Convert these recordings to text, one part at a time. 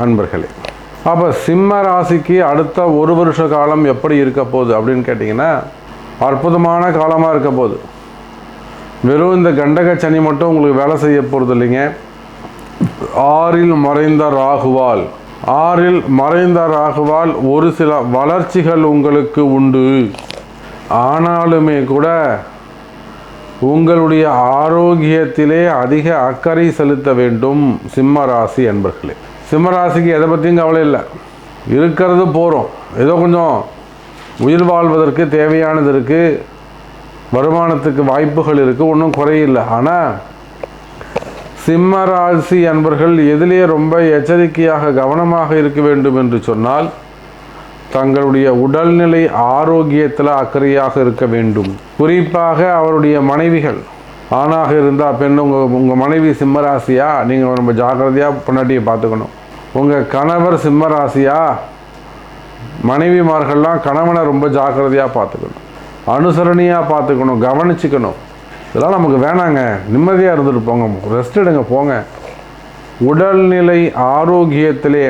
அன்பர்களே அப்போ சிம்ம ராசிக்கு அடுத்த ஒரு வருஷ காலம் எப்படி இருக்க போகுது அப்படின்னு கேட்டிங்கன்னா அற்புதமான காலமாக இருக்க போகுது. வெறும் இந்த கண்டக சனி மட்டும் உங்களுக்கு வேலை செய்ய போகிறது இல்லைங்க. ஆறில் மறைந்த ராகுவால் ஆறில் மறைந்த ராகுவால் ஒரு சில வளர்ச்சிகள் உங்களுக்கு உண்டு. ஆனாலுமே கூட உங்களுடைய ஆரோக்கியத்திலே அதிக அக்கறை செலுத்த வேண்டும் சிம்ம ராசி என்பர்களே சிம்மராசிக்கு எதை பற்றியும் கவலை இல்லை. இருக்கிறது போகிறோம் ஏதோ கொஞ்சம் உயிர் வாழ்வதற்கு தேவையானது இருக்குது வருமானத்துக்கு வாய்ப்புகள் இருக்குது ஒன்றும் குறையில்லை. ஆனால் சிம்ம ராசி அன்பர்கள் எதிலே ரொம்ப எச்சரிக்கையாக கவனமாக இருக்க வேண்டும் என்று சொன்னால் தங்களுடைய உடல்நிலை ஆரோக்கியத்தில் அக்கறையாக இருக்க வேண்டும். குறிப்பாக அவருடைய மனைவிகள். ஆணாக இருந்தால் பெண் உங்கள் உங்கள் மனைவி சிம்மராசியா? நீங்கள் ரொம்ப ஜாக்கிரதையாக பொண்டாட்டியை பார்த்துக்கணும். உங்கள் கணவர் சிம்மராசியா? மனைவிமார்கள்லாம் கணவனை ரொம்ப ஜாக்கிரதையாக பார்த்துக்கணும். அனுசரணையாக பார்த்துக்கணும் கவனிச்சுக்கணும். இதெல்லாம் நமக்கு வேணாங்க. நிம்மதியாக இருந்துட்டு போங்க. ரெஸ்ட் எடுங்க போங்க. உடல்நிலை ஆரோக்கியத்திலே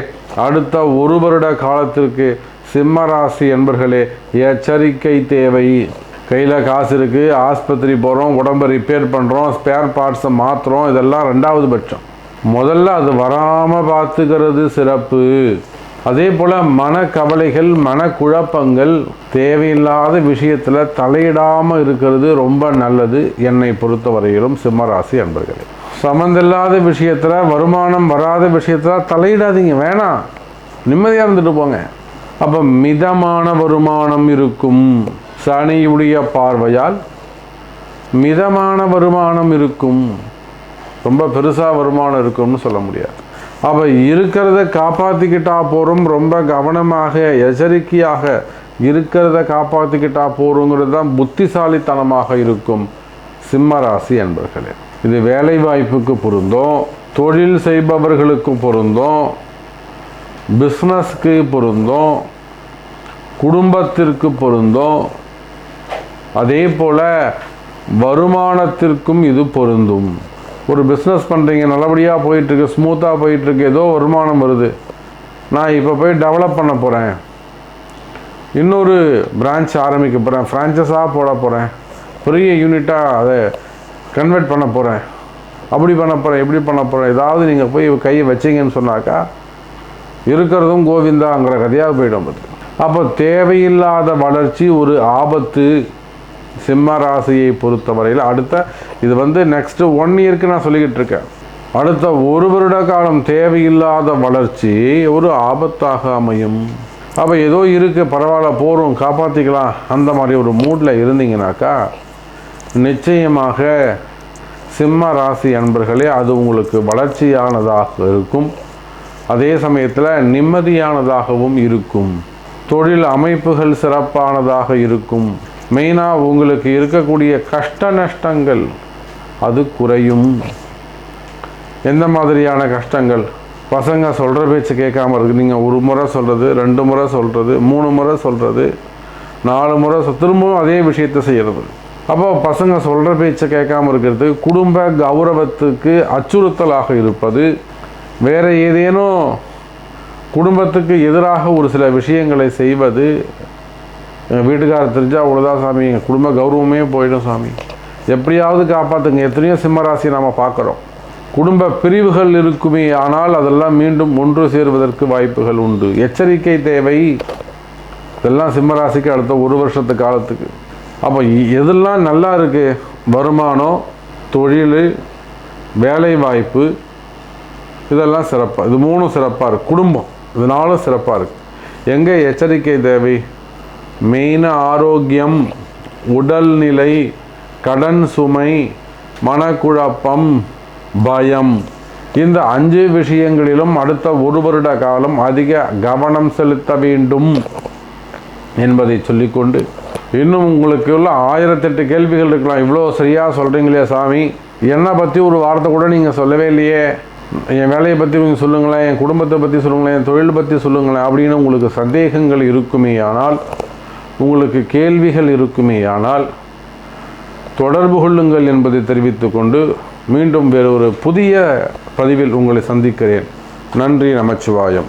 அடுத்த ஒரு வருட காலத்திற்கு சிம்மராசி என்பர்களே எச்சரிக்கை தேவை. கையில் காசு இருக்குது ஆஸ்பத்திரி போகிறோம் உடம்பை ரிப்பேர் பண்ணுறோம் ஸ்பேர் பார்ட்ஸை மாற்றுறோம் இதெல்லாம் ரெண்டாவது பட்சம். முதல்ல அது வராமல் பார்த்துக்கிறது சிறப்பு. அதே போல் மனக்கவலைகள் மனக்குழப்பங்கள் தேவையில்லாத விஷயத்தில் தலையிடாமல் இருக்கிறது ரொம்ப நல்லது. என்னை பொறுத்தவரையிலும் சிம்மராசி அன்பர்களே. சம்மந்தில்லாத விஷயத்தில் வருமானம் வராத விஷயத்தில் தலையிடாதீங்க வேணாம். நிம்மதியாக இருந்துட்டு போங்க. அப்போ மிதமான வருமானம் இருக்கும். சனியுடைய பார்வையால் மிதமான வருமானம் இருக்கும். ரொம்ப பெருசாக வருமானம் இருக்கும்னு சொல்ல முடியாது. அப்போ இருக்கிறத காப்பாற்றிக்கிட்டா போகிறோம் ரொம்ப கவனமாக எச்சரிக்கையாக இருக்கிறத காப்பாற்றிக்கிட்டா போகிறோங்கிறது தான் புத்திசாலித்தனமாக இருக்கும் சிம்மராசி என்பர்களே. இது வேலை வாய்ப்புக்கு பொருந்தும் தொழில் செய்பவர்களுக்கு பொருந்தும் பிஸ்னஸ்க்கு பொருந்தும் குடும்பத்திற்கு பொருந்தும் அதே போல் வருமானத்திற்கும் இது பொருந்தும். ஒரு பிஸ்னஸ் பண்ணுறீங்க நல்லபடியாக போயிட்டுருக்கு ஸ்மூத்தாக போயிட்டுருக்கு ஏதோ வருமானம் வருது. நான் இப்போ போய் டெவலப் பண்ண போகிறேன் இன்னொரு பிரான்ச் ஆரம்பிக்க போகிறேன் ஃப்ரான்ச்சஸாக போட போகிறேன் பெரிய யூனிட்டாக அதை கன்வெர்ட் பண்ண போகிறேன் அப்படி பண்ண போகிறேன் இப்படி பண்ண போகிறேன் ஏதாவது நீங்கள் போய் கையை வச்சிங்கன்னு சொன்னாக்கா இருக்கிறதும் கோவிந்தாங்கிற கதையாக போயிடும் அது. அப்போ தேவையில்லாத வளர்ச்சி ஒரு ஆபத்து சிம்ம ராசியை பொறுத்தவரையில் அடுத்த இது வந்து நெக்ஸ்ட்டு ஒன் இயர்க்கு நான் சொல்லிக்கிட்டு இருக்கேன். அடுத்த ஒரு வருட காலம் தேவையில்லாத வளர்ச்சி ஒரு ஆபத்தாக அமையும். அப்போ ஏதோ இருக்குது பரவாயில்ல போகிறோம் காப்பாற்றிக்கலாம் அந்த மாதிரி ஒரு மூடில் இருந்தீங்கனாக்கா நிச்சயமாக சிம்ம ராசி அன்பர்களே அது உங்களுக்கு வளர்ச்சியானதாக இருக்கும். அதே சமயத்தில் நிம்மதியானதாகவும் இருக்கும். தொழில் அமைப்புகள் சிறப்பானதாக இருக்கும். மெயினாக உங்களுக்கு இருக்கக்கூடிய கஷ்ட நஷ்டங்கள் அது குறையும். எந்த மாதிரியான கஷ்டங்கள்? பசங்க சொல்கிற பேச்சு கேட்காம இருக்கு. நீங்கள் ஒரு முறை சொல்கிறது ரெண்டு முறை சொல்கிறது மூணு முறை சொல்கிறது நாலு முறை திரும்பவும் அதே விஷயத்தை செய்கிறது அப்போ பசங்க சொல்கிற பேச்சை கேட்காம இருக்கிறது குடும்ப கௌரவத்துக்கு அச்சுறுத்தலாக இருப்பது வேறு ஏதேனும் குடும்பத்துக்கு எதிராக ஒரு சில விஷயங்களை செய்வது எங்கள் வீட்டுக்காரர் தெரிஞ்சால் அவ்வளோதான் சாமி. எங்கள் குடும்ப கௌரவமே போயிடும் சாமி. எப்படியாவது காப்பாற்றுங்க எத்தனையோ சிம்மராசி நாம் பார்க்குறோம். குடும்ப பிரிவுகள் இருக்குமே ஆனால் அதெல்லாம் மீண்டும் ஒன்று சேருவதற்கு வாய்ப்புகள் உண்டு. எச்சரிக்கை தேவை. இதெல்லாம் சிம்மராசிக்கு அடுத்த ஒரு வருஷத்து காலத்துக்கு. அப்போ எதெல்லாம் நல்லா இருக்குது வருமானம் தொழில் வேலை வாய்ப்பு இதெல்லாம் சிறப்பாக இது மூணும் சிறப்பாக இருக்குது குடும்பம் இதனாலும் சிறப்பாக இருக்குது எங்கே எச்சரிக்கை தேவை? மெயினாக ஆரோக்கியம் உடல்நிலை கடன் சுமை மனக்குழப்பம் பயம். இந்த அஞ்சு விஷயங்களிலும் அடுத்த ஒரு வருட காலம் அதிக கவனம் செலுத்த வேண்டும் என்பதை சொல்லிக்கொண்டு இன்னும் உங்களுக்கு உள்ள ஆயிரத்தெட்டு கேள்விகள் இருக்கலாம். இவ்வளோ சரியாக சொல்கிறீங்களே சாமி. என்னை பற்றி ஒரு வார்த்தை கூட நீங்கள் சொல்லவே இல்லையே. என் வேலையை பற்றி நீங்கள் சொல்லுங்களேன் என் குடும்பத்தை பற்றி சொல்லுங்களேன் என் தொழில் பற்றி சொல்லுங்களேன் அப்படின்னு உங்களுக்கு சந்தேகங்கள் இருக்குமே. ஆனால் உங்களுக்கு கேள்விகள் இருக்குமே ஆனால் தொடர்பு கொள்ளுங்கள் என்பதை தெரிவித்துக்கொண்டு மீண்டும் வேறு ஒரு புதிய பதிவில் உங்களை சந்திக்கிறேன். நன்றி நமச்சிவாயம்.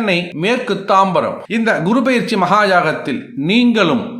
சென்னை மேற்கு தாம்பரம். இந்த குரு பயிற்சி மகாயாகத்தில் நீங்களும்